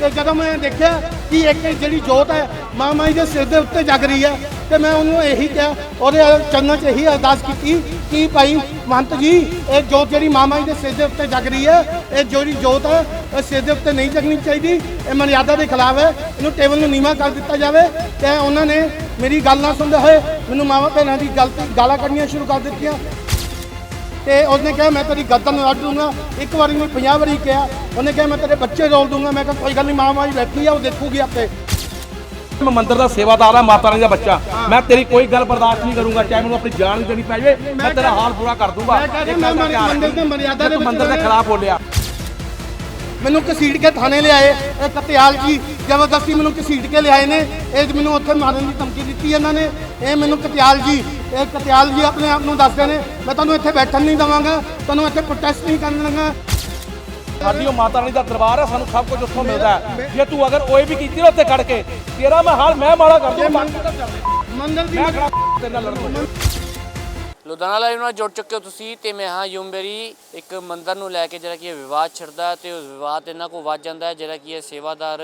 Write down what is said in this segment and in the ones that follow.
ਤੇ ਜਦੋਂ ਮੈਂ ਦੇਖਿਆ ਕਿ ਇੱਕ ਜਿਹੜੀ ਜੋਤ ਹੈ ਮਾਂ ਮਾਈ ਦੇ ਸਿਰ ਦੇ ਉੱਤੇ ਜਗ ਰਹੀ ਹੈ, ਤੇ ਮੈਂ ਉਹਨੂੰ ਇਹੀ ਕਿਹਾ, ਉਹਦੇ ਚਰਨਾਂ 'ਚ ਇਹੀ ਅਰਦਾਸ ਕੀਤੀ ਕਿ ਭਾਈ ਮਹੰਤ ਜੀ, ਇਹ ਜੋਤ ਜਿਹੜੀ ਮਾਂ ਮਾਈ ਦੇ ਸਿਰ ਦੇ ਉੱਤੇ ਜਗ ਰਹੀ ਹੈ, ਇਹ ਜਿਹੜੀ ਜੋਤ ਹੈ, ਇਹ ਸਿਰ ਦੇ ਉੱਤੇ ਨਹੀਂ ਜਗਣੀ ਚਾਹੀਦੀ, ਇਹ ਮਰਿਆਦਾ ਦੇ ਖਿਲਾਫ ਹੈ, ਇਹਨੂੰ ਟੇਬਲ ਨੂੰ ਨੀਵਾ ਕਰ ਦਿੱਤਾ ਜਾਵੇ, ਤੇ ਉਹਨਾਂ ਨੇ ਮੇਰੀ ਗੱਲ ਨਾ ਸੁਣਦੇ ਹੋਏ ਮੈਨੂੰ ਮਾਵਾ ਭੈਣਾਂ ਦੀ ਗੱਲ ਗਾਲਾਂ ਕੱਢਣੀਆਂ ਸ਼ੁਰੂ ਕਰ ਦਿੱਤੀਆਂ। ਤੇ ਉਸਨੇ ਕਿਹਾ ਮੈਂ ਤੇਰੀ ਗਰਦਨ ਵੱਢ ਦੂੰਗਾ। ਇੱਕ ਵਾਰੀ ਨਹੀਂ 50 ਵਾਰੀ ਕਿਹਾ। ਉਹਨੇ ਕਿਹਾ ਮੈਂ ਤੇਰੇ ਬੱਚੇ ਰੋਲ ਦੂੰਗਾ। ਮੈਂ ਕਿਹਾ ਕੋਈ ਗੱਲ ਨਹੀਂ ਮਾਂ ਮਾਈ ਬੈਠੀ ਆ ਉਹ ਦੇਖੂਗੀ ਆਪੇ। ਮੈਂ ਮੰਦਿਰ ਦਾ ਸੇਵਾਦਾਰ ਆ ਮਾਤਾ ਰਾਣੀ ਦਾ ਬੱਚਾ। ਮੈਂ ਤੇਰੀ ਕੋਈ ਗੱਲ ਬਰਦਾਸ਼ਤ ਨਹੀਂ ਕਰੂੰਗਾ ਚਾਹੇ ਮੈਨੂੰ ਆਪਣੀ ਜਾਨ ਵੀ ਦੇਣੀ ਪੈ ਜਾਵੇ ਮੈਂ ਤੇਰਾ ਹਾਲ ਪੂਰਾ ਕਰ ਦੂੰਗਾ। ਮੈਂ ਕਹਿੰਦਾ ਮੈਂ ਮੰਦਿਰ ਦੇ ਮਰਿਆਦਾ ਦੇ ਵਿੱਚ ਮੰਦਿਰ ਦੇ। ਖਿਲਾਫ ਬੋਲਿਆ। ਮੈਨੂੰ ਘਸੀਟ ਕੇ ਥਾਣੇ ਲਿਆਏ। ਇਹ ਕਤਿਆਲ ਜੀ ਜ਼ਬਰਦਸਤੀ ਮੈਨੂੰ ਘਸੀਟ ਕੇ ਲਿਆਏ ਨੇ। ਇਹ ਮੈਨੂੰ ਉੱਥੇ ਮਾਰਨ ਦੀ ਧਮਕੀ ਦਿੱਤੀ ਇਹਨਾਂ ਨੇ। ਇਹ ਮੈਨੂੰ ਕਤਿਆਲ ਜੀ ਇਹ ਕਤਿਆਲ ਜੀ ਆਪਣੇ ਆਪ ਨੂੰ ਦੱਸਦੇ ਨੇ ਮੈਂ ਤੁਹਾਨੂੰ ਇੱਥੇ ਬੈਠਣ ਨਹੀਂ ਦਵਾਂਗਾ ਤੁਹਾਨੂੰ ਇੱਥੇ ਪ੍ਰੋਟੈਸਟ ਨਹੀਂ ਕਰਨ ਲੱਗਾ ਸਾਡੀ ਉਹ ਮਾਤਾ ਰਾਣੀ ਦਾ ਦਰਬਾਰ ਹੈ ਸਾਨੂੰ ਸਭ ਕੁਝ ਉੱਥੋਂ ਮਿਲਦਾ ਹੈ। ਜੇ ਤੂੰ ਅਗਰ ਓਏ ਵੀ ਕੀਤੀ ਨਾ ਉੱਥੇ ਖੜ ਕੇ ਤੇਰਾ ਮੈਂ ਹਾਲ ਮੈਂ ਮਾੜਾ ਕਰ ਦੂੰ ਮੰਦਰ ਦੀ ਮੈਂ ਖੜਾ ਤੇਰੇ ਨਾਲ ਲੜਨ। ਨੂੰ ਲੁਧਿਆਣਾ ਲਾਈਵ ਨਾਲ ਜੁੜ ਚੁੱਕੇ ਹੋ ਤੁਸੀਂ ਤੇ ਮੈਂ ਹਾਂ ਯੂਮਬੇਰੀ ਇੱਕ ਮੰਦਰ ਨੂੰ ਲੈ ਕੇ ਜਿਹੜਾ ਕਿ ਇਹ ਵਿਵਾਦ ਛਿੜਦਾ ਤੇ ਉਸ ਵਿਵਾਦ ਇਹਨਾਂ ਕੋ ਵੱਜ ਜਾਂਦਾ ਹੈ ਜਿਹੜਾ ਕਿ ਇਹ ਸੇਵਾਦਾਰ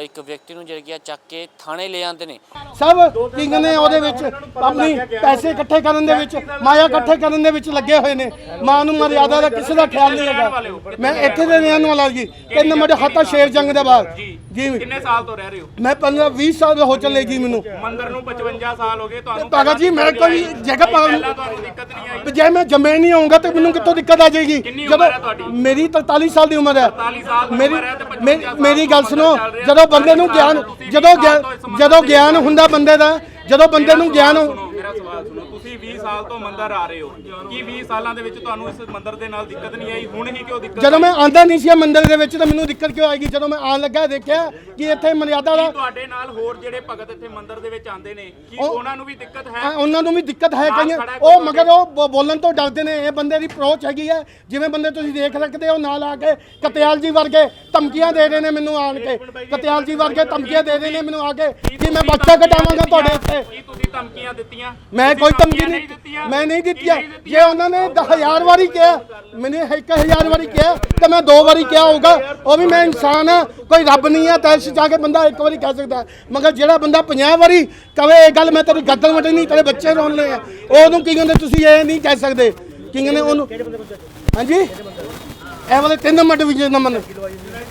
ਇੱਕ ਵਿਅਕਤੀ ਨੂੰ ਜਿਹੜਾ ਕਿ ਚੱਕ ਕੇ ਥਾਣੇ ਲੈ ਜਾਂਦੇ ਨੇ। ਸਭ ਕਿੰਗ ਨੇ ਉਹਦੇ ਵਿੱਚ ਆਪਣੀ ਪੈਸੇ ਇਕੱਠੇ ਕਰਨ ਦੇ ਵਿੱਚ ਮਾਇਆ ਇਕੱਠੇ ਕਰਨ ਦੇ ਵਿੱਚ ਲੱਗੇ ਹੋਏ ਨੇ। ਮਾਂ ਨੂੰ ਮਰਿਆਦਾ ਦਾ ਕਿਸੇ ਦਾ ਖਿਆਲ ਨਹੀਂ ਹੈਗਾ। ਮੈਂ ਇੱਥੇ ਦੇ ਰਹਿਣ ਵਾਲਾ ਜੀ ਤਿੰਨ ਨੰਬਰ ਹੱਤਾ ਸ਼ੇਰ ਜੰਗ ਦੇ ਬਾਅਦ। ਜੀ ਕਿੰਨੇ ਸਾਲ ਤੋਂ ਰਹਿ ਰਹੇ ਹੋ? ਮੈਂ 15 20 ਸਾਲ ਹੋ ਚੱਲੇ ਜੀ ਮੈਨੂੰ। ਮੰਦਰ ਨੂੰ 55 ਸਾਲ ਹੋ ਗਏ ਤੁਹਾਨੂੰ ਭਗਤ ਜੀ ਮੈਂ ਕੋਈ ਜਗ੍ਹਾ ਪਹਿਲਾਂ ਪਾ ਤੁਹਾਨੂੰ ਦਿੱਕਤ ਨਹੀਂ ਆਈ ਜੇ ਮੈਂ ਜੰਮੇ ਨਹੀਂ ਆਉਂਗਾ ਤੇ ਮੈਨੂੰ ਕਿੱਥੋਂ ਦਿੱਕਤ ਆ ਜਾਏਗੀ ਕਿੰਨੀ ਉਮਰ ਹੈ ਤੁਹਾਡੀ? ਮੇਰੀ 43 ਸਾਲ ਦੀ ਉਮਰ ਹੈ 43 ਸਾਲ ਦੀ ਮੇਰੀ ਉਮਰ ਹੈ ਤੇ 55 ਮੇਰੀ- ਸਾਲ ਮੇਰੀ ਤੋਂ ਗੱਲ ਸੁਣੋ ਚੱਲ ਰਿਹਾ। ਜਦੋਂ ਬੰਦੇ ਨੂੰ ਤੁਸੀਂ ਗਿਆਨ ਵੀਹ ਜਦੋਂ ਸਾਲ ਗਿਆਨ ਤੋਂ ਇਸ ਜਦੋਂ ਦੇ ਗਿਆਨ ਹੁੰਦਾ ਬੰਦੇ ਦਾ ਜਦੋਂ ਬੰਦੇ ਨੂੰ ਗਿਆਨ ਸੁਣੋ ਮੇਰਾ ਸਵਾਲ ਸੁਣੋ ਤੁਸੀਂ 20 ਸਾਲ ਤੋਂ ਮੰਦਰ ਆ ਰਹੇ ਹੋ। ਕੀ 20 ਸਾਲਾਂ ਦੇ ਵਿੱਚ ਤੁਹਾਨੂੰ ਇਸ ਮੰਦਰ ਦੇ ਨਾਲ ਦਿੱਕਤ ਨਹੀਂ ਆਈ? ਹੁਣ ਹੀ ਕਿਉਂ ਦਿੱਕਤ ਜਦੋਂ ਮੈਂ ਆਂਦਾ ਨਹੀਂ ਸੀ ਮੰਦਿਰ ਦੇ ਵਿੱਚ ਤਾਂ ਮੈਨੂੰ ਦਿੱਕਤ ਕਿਉਂ ਆਏਗੀ? ਜਦੋਂ ਮੈਂ ਆਣ ਲੱਗਾ ਦੇਖਿਆ ਕਿ ਇੱਥੇ ਮਰਿਆਦਾ ਦਾ ਤੁਹਾਡੇ ਨਾਲ ਹੋਰ ਜਿਹੜੇ ਭਗਤ ਇੱਥੇ ਮੰਦਰ ਦੇ ਵਿੱਚ ਆਉਂਦੇ ਨੇ? ਕੀ ਉਹ- ਉਹਨਾਂ ਨੂੰ ਵੀ ਦਿੱਕਤ ਹੈ? ਉਹਨਾਂ ਨੂੰ ਵੀ ਦਿੱਕਤ ਹੈ ਕਈਆਂ ਉਹ ਮਗਰ ਉਹ ਬੋਲਣ ਤੋਂ ਡਰਦੇ ਨੇ ਇਹ ਬੰਦੇ ਦੀ ਅਪਰੋਚ ਹੈਗੀ ਹੈ। ਜਿਵੇਂ ਬੰਦੇ ਤੁਸੀਂ ਦੇਖ ਸਕਦੇ ਹੋ ਨਾਲ ਆ ਕੇ ਕਤਿਆਲ ਜੀ ਵਰਗੇ ਧਮਕੀਆਂ ਦੇ ਰਹੇ ਨੇ ਮੈਨੂੰ ਆਣ ਕੇ। ਕਤਿਆਲ ਜੀ ਵਰਗੇ ਧਮਕੀਆਂ ਦੇ ਰਹੇ ਨੇ ਮੈਨੂੰ ਆ ਕੇ ਕਿ ਮੈਂ ਬੱਚਾ ਕਟਾਵਾਂਗਾ ਤੁਹਾਡੇ ਉੱਤੇ ਕੀ ਤੁਸੀਂ ਧਮਕੀਆਂ ਦਿੱਤੀਆਂ? ਮੈਂ ਕੋਈ ਧਮਕੀ ਨਹੀਂ ਦਿੱਤੀਆਂ। ਮੈਂ ਨਹੀਂ ਦਿੱਤੀਆਂ। ਨਹੀਂ ਜੇ ਉਹਨਾਂ ਨੇ 10000 ਵਾਰੀ ਕਿਹਾ ਮੈਨੇ 1000 ਵਾਰੀ ਕਿਹਾ ਤੇ ਮੈਂ ਦੋ ਵਾਰੀ ਕਿਹਾ ਹੋਊਗਾ। ਉਹ ਵੀ ਮੈਂ ਇਨਸਾਨ ਆ ਕੋਈ ਰੱਬ ਨਹੀਂ ਆ ਤੈਸ਼ ਜਾ ਕੇ ਬੰਦਾ ਇੱਕ ਵਾਰੀ ਕਹਿ ਸਕਦਾ। ਮਗਰ ਜਿਹੜਾ ਬੰਦਾ 50 ਵਾਰੀ ਕਵੇ ਇਹ ਗੱਲ ਮੈਂ ਤੇਰੀ ਗਰਦਨ ਵੱਢਣੀ ਤੇਰੇ ਬੱਚੇ ਰੋਣੇ ਆ। ਉਹਨੂੰ ਕੀ ਕਹਿੰਦੇ ਤੁਸੀਂ ਇਹ ਨਹੀਂ ਕਹਿ ਸਕਦੇ। ਕੀ ਕਹਿੰਦੇ ਉਹਨੂੰ? ਹਾਂਜੀ? ਇਹ ਵਾਲੇ ਤਿੰਨ ਨੰਬਰ ਡਿਵੀਜ਼ਨ ਨੰਬਰ ਨੇ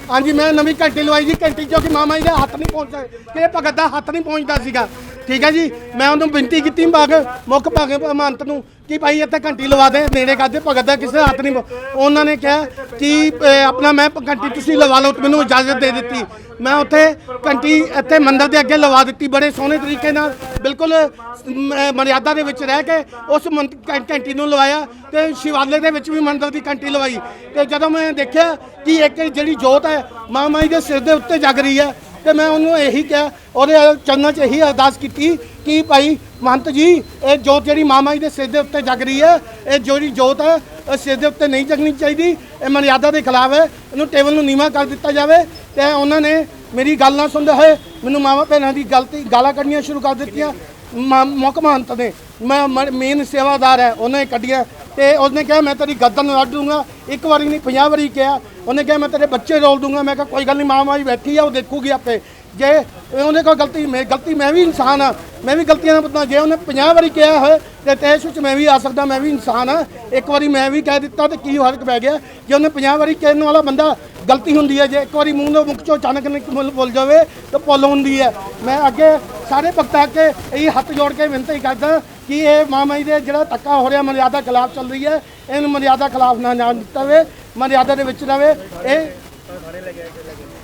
ਹਾਂਜੀ ਮੈਂ ਨਵੀਂ ਘੰਟੀ ਲਵਾਈ ਜੀ ਘੰਟੀ ਜੋ ਕਿ ਮਾਮਾ ਜੀ ਦੇ ਹੱਥ ਨਹੀਂ ਪਹੁੰਚਦਾ। ਕਿ ਭਗਤ ਦਾ ਹੱਥ ਨਹੀਂ ਪਹੁੰਚਦਾ ਸੀਗਾ। ਠੀਕ ਹੈ ਜੀ? ਮੈਂ ਉਹਨੂੰ ਬੇਨਤੀ ਕੀਤੀ ਭਾਗ ਮੁੱਖ ਭਾਗ ਮਹੰਤ ਨੂੰ ਕਿ ਭਾਈ ਇੱਥੇ ਘੰਟੀ ਲਵਾ ਦੇ, ਨੇੜੇ ਕਰਦੇ ਭਗਤ ਦਾ ਕਿਸੇ ਹੱਥ ਨਹੀਂ ਉਹਨਾਂ ਨੇ ਕਿਹਾ ਕਿ ਆਪਣਾ ਮੈਂ ਘੰਟੀ ਤੁਸੀਂ ਲਵਾ ਲਓ ਮੈਨੂੰ ਇਜਾਜ਼ਤ ਦੇ ਦਿੱਤੀ। ਮੈਂ ਉੱਥੇ ਘੰਟੀ ਇੱਥੇ ਮੰਦਰ ਦੇ ਅੱਗੇ ਲਵਾ ਦਿੱਤੀ, ਬੜੇ ਸੋਹਣੇ ਤਰੀਕੇ ਨਾਲ, ਬਿਲਕੁਲ ਮਰਿਆਦਾ ਦੇ ਵਿੱਚ ਰਹਿ ਕੇ ਉਸ ਮੰਦ- ਘੰਟੀ ਨੂੰ ਲਵਾਇਆ, ਤੇ ਸ਼ਿਵਾਲੇ ਦੇ ਵਿੱਚ ਵੀ ਮੰਦਰ ਦੀ ਘੰਟੀ ਲਵਾਈ। ਤੇ ਜਦੋਂ ਮੈਂ ਦੇਖਿਆ ਕਿ ਇੱਕ ਜਿਹੜੀ ਜੋਤ ਹੈ ਮਾਂ ਮਾਈ ਦੇ ਸਿਰ ਦੇ ਉੱਤੇ ਜਗ ਰਹੀ ਹੈ ਤੇ ਮੈਂ ਉਹਨੂੰ ਇਹੀ ਕਿਹਾ, ਉਹਦੇ ਚਰਨਾਂ 'ਚ ਇਹੀ ਅਰਦਾਸ ਕੀਤੀ ਕਿ ਭਾਈ ਮਹੰਤ ਜੀ, ਇਹ ਜੋਤ ਜਿਹੜੀ ਮਾਮਾ ਜੀ ਦੇ ਸਿਰ ਦੇ ਉੱਤੇ ਜਗ ਰਹੀ ਹੈ, ਇਹ ਜਿਹੜੀ ਜੋਤ ਹੈ, ਇਹ ਸਿਰ ਦੇ ਉੱਤੇ ਨਹੀਂ ਜਗਣੀ ਚਾਹੀਦੀ, ਇਹ ਮਰਿਆਦਾ ਦੇ ਖਿਲਾਫ ਹੈ, ਇਹਨੂੰ ਟੇਬਲ ਨੂੰ ਨੀਵਾ ਕਰ ਦਿੱਤਾ ਜਾਵੇ ਤੇ ਉਹਨਾਂ ਨੇ ਮੇਰੀ ਗੱਲ ਨਾ ਸੁਣਦੇ ਹੋਏ ਮੈਨੂੰ ਮਾਵਾ ਭੈਣਾਂ ਦੀ ਗਲਤੀ, ਗਾਲਾਂ ਕੱਢਣੀਆਂ ਸ਼ੁਰੂ ਕਰ ਦਿੱਤੀਆਂ। ਮਾ- ਮੁੱਖ ਮਹੰਤ ਨੇ, ਮੈਂ ਮੇਨ ਸੇਵਾਦਾਰ ਹੈ, ਉਹਨੇ ਕੱਢੀਆਂ। ਤੇ ਉਸਨੇ ਕਿਹਾ, ਮੈਂ ਤੇਰੀ ਗਰਦਨ ਵੱਢ ਦੂੰਗਾ। ਇੱਕ ਵਾਰੀ ਨਹੀਂ 50 ਵਾਰੀ ਕਿਹਾ। ਉਹਨੇ ਕਿਹਾ, ਮੈਂ ਤੇਰੇ ਬੱਚੇ ਰੋਲ ਦੂੰਗਾ। ਮੈਂ ਕਿਹਾ, ਕੋਈ ਗੱਲ ਨਹੀਂ ਮਾਂ ਮਾਈ ਬੈਠੀ ਆ, ਉਹ ਦੇਖੂਗੀ ਆਪੇ। ਜੇ ਉਹਨੇ ਕੋਈ ਗਲਤੀ, ਮੈਂ ਗਲਤੀ ਮੈਂ ਵੀ ਇਨਸਾਨ ਆ ਮੈਂ ਵੀ ਗਲਤੀਆਂ ਦਾ ਪਤਾ ਜੇ ਉਹਨੇ 50 ਵਾਰੀ ਕਿਹਾ ਹੋਵੇ ਤੇ ਤੈਸ ਵਿੱਚ ਮੈਂ ਵੀ ਆ ਸਕਦਾ, ਮੈਂ ਵੀ ਇਨਸਾਨ ਆ ਇੱਕ ਵਾਰੀ ਮੈਂ ਵੀ ਕਹਿ ਦਿੱਤਾ ਤੇ ਕੀ ਫ਼ਰਕ ਪੈ ਗਿਆ? ਜੇ ਉਹਨੇ 50 ਵਾਰੀ ਕਹਿਣ ਵਾਲਾ ਬੰਦਾ ਗਲਤੀ ਹੁੰਦੀ ਹੈ, ਜੇ ਇੱਕ ਵਾਰੀ ਮੂੰਹ ਤੋਂ ਮੁੱਖ ਚੋਂ ਅਚਾਨਕ ਨਿਕਲ ਬੋਲ ਜਾਵੇ, ਤਾਂ ਪੁੱਲ ਹੁੰਦੀ ਹੈ। ਮੈਂ ਅੱਗੇ ਸਾਰੇ ਭਗਤਾਂ ਕੇ ਇਹ ਹੱਥ ਜੋੜ ਕੇ ਬੇਨਤੀ ਕਰਦਾ ਕਿ ਇਹ ਮਾਮਾਈ ਦੇ ਜਿਹੜਾ ਧੱਕਾ ਹੋ ਰਿਹਾ, ਮਰਿਆਦਾ ਖਿਲਾਫ ਚੱਲ ਰਹੀ ਹੈ, ਇਹਨੂੰ ਮਰਿਆਦਾ ਖਿਲਾਫ ਨਾ ਨਾ ਦਿੱਤਾ ਵੇ ਮਰਿਆਦਾ ਦੇ ਵਿੱਚ ਰਵੇ। ਇਹ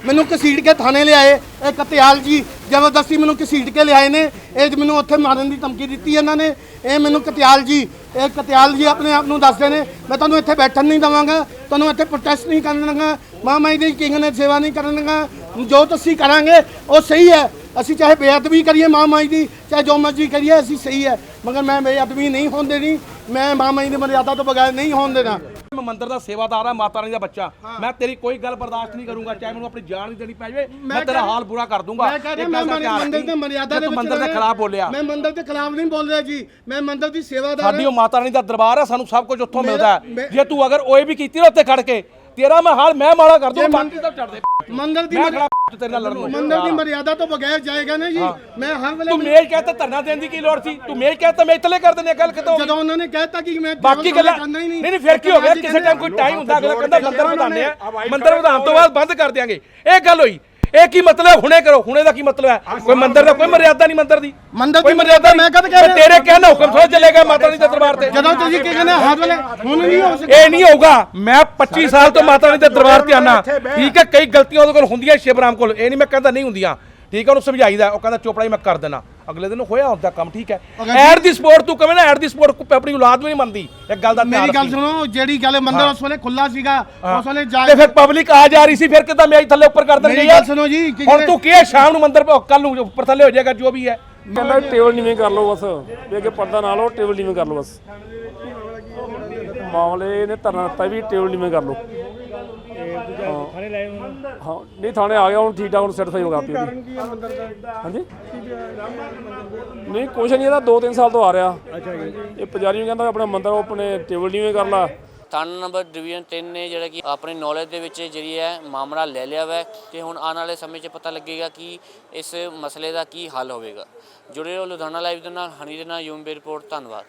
ਮੈਨੂੰ ਘਸੀਟ ਕੇ ਥਾਣੇ ਲਿਆਏ ਇਹ ਕਤਿਆਲ ਜੀ ਜ਼ਬਰਦਸਤੀ ਮੈਨੂੰ ਘਸੀਟ ਕੇ ਲਿਆਏ ਨੇ। ਇਹ ਮੈਨੂੰ ਉੱਥੇ ਮਾਰਨ ਦੀ ਧਮਕੀ ਦਿੱਤੀ ਇਹਨਾਂ ਨੇ। ਇਹ ਮੈਨੂੰ ਕਤਿਆਲ ਜੀ, ਇਹ ਕਤਿਆਲ ਜੀ ਆਪਣੇ ਆਪ ਨੂੰ ਦੱਸਦੇ ਨੇ, ਮੈਂ ਤੁਹਾਨੂੰ ਇੱਥੇ ਬੈਠਣ ਨਹੀਂ ਦਵਾਂਗਾ, ਤੁਹਾਨੂੰ ਇੱਥੇ ਪ੍ਰੋਟੈਸਟ ਨਹੀਂ ਕਰਨ ਲੱਗਾ ਮਾਂ ਮਾਈ ਦੀ ਕਿੰਗ ਨੇ ਸੇਵਾ ਨਹੀਂ ਕਰਨ ਲੱਗਾ ਜੋ ਤੁਸੀਂ ਕਰਾਂਗੇ, ਉਹ ਸਹੀ ਹੈ। ਅਸੀਂ ਚਾਹੇ ਬੇਅਦਬੀ ਕਰੀਏ ਮਾਂ ਮਾਈ ਦੀ, ਚਾਹੇ ਜੋ ਮਰਜ਼ੀ ਕਰੀਏ, ਅਸੀਂ ਸਹੀ ਹੈ। ਮਗਰ ਮੈਂ ਬੇਅਦਬੀ ਨਹੀਂ ਹੋਣ ਦੇਣੀ, ਮੈਂ ਮਾਂ ਮਾਈ ਦੀ ਮਰਿਆਦਾ ਤੋਂ ਬਗੈਰ ਨਹੀਂ ਹੋਣ ਦੇਣਾ। ਮੰਦਿਰ ਦਾ ਸੇਵਾਦਾਰ ਆ ਮਾਤਾ ਰਾਣੀ ਦਾ ਬੱਚਾ। ਮੈਂ ਤੇਰੀ ਕੋਈ ਗੱਲ ਬਰਦਾਸ਼ਤ ਨਹੀਂ ਕਰੂੰਗਾ ਚਾਹੇ ਮੈਨੂੰ ਆਪਣੀ ਜਾਨ ਵੀ ਦੇਣੀ ਪੈ ਜਾਵੇ ਮੈਂ ਤੇਰਾ ਹਾਲ ਪੂਰਾ ਕਰ ਦੂੰਗਾ। ਮੈਂ ਕਹਿ ਰਿਹਾ ਇੱਕ ਮੈਂ ਮੰਦਿਰ ਦੇ ਮਰਿਆਦਾ ਦੇ ਵਿੱਚ ਮੰਦਿਰ ਦੇ। ਖਿਲਾਫ ਬੋਲਿਆ। ਮੈਂ ਮੰਦਿਰ ਦੇ ਖਿਲਾਫ ਨਹੀਂ ਬੋਲ ਰਿਹਾ ਜੀ। ਮੈਂ ਮੰਦਿਰ ਦੀ ਸੇਵਾਦਾਰ ਸਾਡੀ ਉਹ ਮਾਤਾ ਰਾਣੀ ਦਾ ਦਰਬਾਰ ਹੈ ਸਾਨੂੰ ਸਭ ਕੁਝ ਉੱਥੋਂ ਮਿਲਦਾ ਜੇ ਤੂੰ ਅਗਰ ਓਏ ਵੀ ਕੀਤੀ ਨਾ ਉੱਥੇ ਖੜ ਕੇ ਤੇਰਾ ਮੈਂ ਹਾਲ ਮੈਂ ਮਾੜਾ ਕਰ ਦੂੰ ਬਾਕੀ ਤਾਂ ਛੱਡ ਦੇ। ਮੰਦਰ ਦੀ ਮੈਂ ਖੜਾ ਤੇਰੇ ਨਾਲ ਲੜਨ ਨੂੰ। ਮੰਦਰ ਦੀ ਮਰਿਆਦਾ ਤੋਂ ਬਗੈਰ ਜਾਏਗਾ ਨਾ ਜੀ। ਮੈਂ ਹਰ ਵੇਲੇ ਤੂੰ ਮੇਜ ਕਹਤਾ ਧਰਨਾ ਦੇਣ ਦੀ ਕੀ ਲੋੜ ਸੀ? ਤੂੰ ਮੇਜ ਕਹਤਾ ਮੈਂ ਇਤਲੇ ਕਰ ਦਿੰਦੇ ਗੱਲ ਕਿਤੋਂ ਜਦੋਂ ਉਹਨਾਂ ਨੇ ਕਹਿਤਾ ਕਿ ਮੈਂ ਬਾਕੀ ਗੱਲਾਂ ਨਹੀਂ। ਨਹੀਂ ਫਿਰ ਕੀ ਹੋ ਗਿਆ? ਕਿਸੇ ਟਾਈਮ ਕੋਈ ਟਾਈਮ ਹੁੰਦਾ ਅਗਲਾ ਕਹਿੰਦਾ ਮੰਦਰ ਵਧਾਉਂਦੇ ਆ। ਮੰਦਰ ਵਧਾਉਣ ਤੋਂ ਬਾਅਦ ਬੰਦ ਕਰ ਦਿਆਂਗੇ। ਇਹ ਗੱਲ ਹੋਈ। ਇਹ ਕੀ ਮਤਲਬ? ਹੁਣੇ ਕਰੋ ਹੁਣੇ ਦਾ ਕੀ ਮਤਲਬ ਹੈ? ਕੋਈ ਮੰਦਰ ਦਾ ਕੋਈ ਮਰਿਆਦਾ ਨਹੀਂ ਮੰਦਰ ਦੀ। ਮੰਦਰ ਕੋਈ ਦੀ ਮਰਿਆਦਾ ਮੈਂ ਕਦ ਕਹਿ ਰਿਹਾ? ਤੇਰੇ ਕਹਿਣਾ ਹੁਕਮ ਥੋੜਾ ਚੱਲੇਗਾ ਮਾਤਾ ਰਾਣੀ ਦੇ ਦਰਬਾਰ ਤੇ। ਜਦੋਂ ਤੁਸੀਂ ਕੀ ਕਹਿੰਦੇ ਹਰ ਵੇਲੇ ਹੁਣ ਨਹੀਂ ਹੋ ਸਕਦਾ। ਇਹ ਨਹੀਂ ਹੋਊਗਾ। ਮੈਂ 25 ਸਾਲ ਤੋਂ ਮਾਤਾ ਰਾਣੀ ਦੇ ਦਰਬਾਰ ਤੇ ਆਨਾ। ਠੀਕ ਹੈ ਕਈ ਗਲਤੀਆਂ ਉਹਦੇ ਕੋਲ ਹੁੰਦੀਆਂ ਸ਼ਿਵਰਾਮ ਕੋਲ। ਇਹ ਨਹੀਂ ਮੈਂ ਕਹਿੰਦਾ ਨਹੀਂ ਹੁੰਦੀਆਂ। ਠੀਕ ਹੈ ਉਹਨੂੰ ਸਮਝਾਈਦਾ। ਉਹ ਕਹਿੰਦਾ ਚੋਪੜਾ ਹੀ ਮੈਂ ਕਰ ਦੇਣਾ। ਅਗਲੇ ਦਿਨ ਹੋਇਆ ਹੁੰਦਾ ਕੰਮ ਠੀਕ ਹੈ? ਐਡ ਦੀ ਸਪੋਰਟ ਤੂੰ ਕਵੇਂ ਨਾ ਐਡ ਦੀ ਸਪੋਰਟ ਆਪਣੀ ਔਲਾਦ ਵੀ ਨਹੀਂ ਮੰਨਦੀ। ਇੱਕ ਗੱਲ ਦਾ ਧਿਆਨ ਮੇਰੀ ਗੱਲ। ਸੁਣੋ ਜਿਹੜੀ ਗੱਲ ਮੰਦਰ ਉਸ ਵੇਲੇ ਖੁੱਲਾ ਸੀਗਾ ਉਸ ਵੇਲੇ ਜਾ ਤੇ ਫਿਰ ਪਬਲਿਕ ਆ ਜਾ ਰਹੀ ਸੀ ਫਿਰ ਕਿਦਾਂ ਮੇਜ ਥੱਲੇ ਉੱਪਰ ਕਰ ਮੇਰੀ ਯਾਰ ਗੱਲ ਸੁਣੋ ਜੀ ਹੁਣ ਤੂੰ ਕੀ ਸ਼ਾਮ ਨੂੰ ਮੰਦਰ ਕੱਲ ਨੂੰ ਉੱਪਰ ਥੱਲੇ ਹੋ ਜਾਏਗਾ ਜੋ ਵੀ ਹੈ। ਕਹਿੰਦਾ ਟੇਬਲ ਨੀਵੇਂ ਕਰ ਲਓ ਬਸ। ਵੀ ਅੱਗੇ ਪਰਦਾ ਨਾ ਲਓ ਟੇਬਲ ਨੀਵੇਂ ਕਰ ਲਓ ਬਸ। ਮਾਮਲੇ ਨੇ ਧਰਨਾ ਦਿੱਤਾ ਵੀ ਟੇਬਲ ਨੀਵੇਂ ਕਰ ਲਓ। ਥਾਣੇ ਲਾਏ ਹਾਂ ਨਹੀਂ ਥਾਣੇ ਆ ਗਿਆ ਹੁਣ ਠੀਕ ਠਾਕ ਹੁਣ ਸੈਟੀਸਫਾਈ ਹੋ ਗਿਆ ਆਪੀ ਉਹਦੀ। ਹਾਂਜੀ? ਨਹੀਂ ਕੁਛ ਨਹੀਂ ਇਹਦਾ 2-3 ਸਾਲ ਤੋਂ ਆ ਰਿਹਾ। ਅੱਛਾ ਜੀ। ਇਹ ਪੁਜਾਰੀ ਨੂੰ ਕਹਿੰਦਾ ਆਪਣਾ ਮੰਦਰ ਆਪਣੇ ਟੇਬਲ ਨੀਵੇਂ ਕਰ ਲਾ। ਥਾਣਾ ਨੰਬਰ ਡਿਵੀਜ਼ਨ 3 ਨੇ ਜਿਹੜਾ ਕਿ ਆਪਣੀ ਨੌਲੇਜ ਦੇ ਵਿੱਚ ਜਿਹੜੀ ਹੈ ਮਾਮਲਾ ਲੈ ਲਿਆ ਵਾ ਤੇ ਹੁਣ ਆਉਣ ਵਾਲੇ ਸਮੇਂ 'ਚ ਪਤਾ ਲੱਗੇਗਾ ਕਿ ਇਸ ਮਸਲੇ ਦਾ ਕੀ ਹੱਲ ਹੋਵੇਗਾ। ਜੁੜੇ ਰਹੋ ਲੁਧਿਆਣਾ ਲਾਈਵ ਦੇ ਨਾਲ ਹਨੀ ਦੇ ਨਾਲ ਯੂਮ ਰਿਪੋਰਟ ਧੰਨਵਾਦ।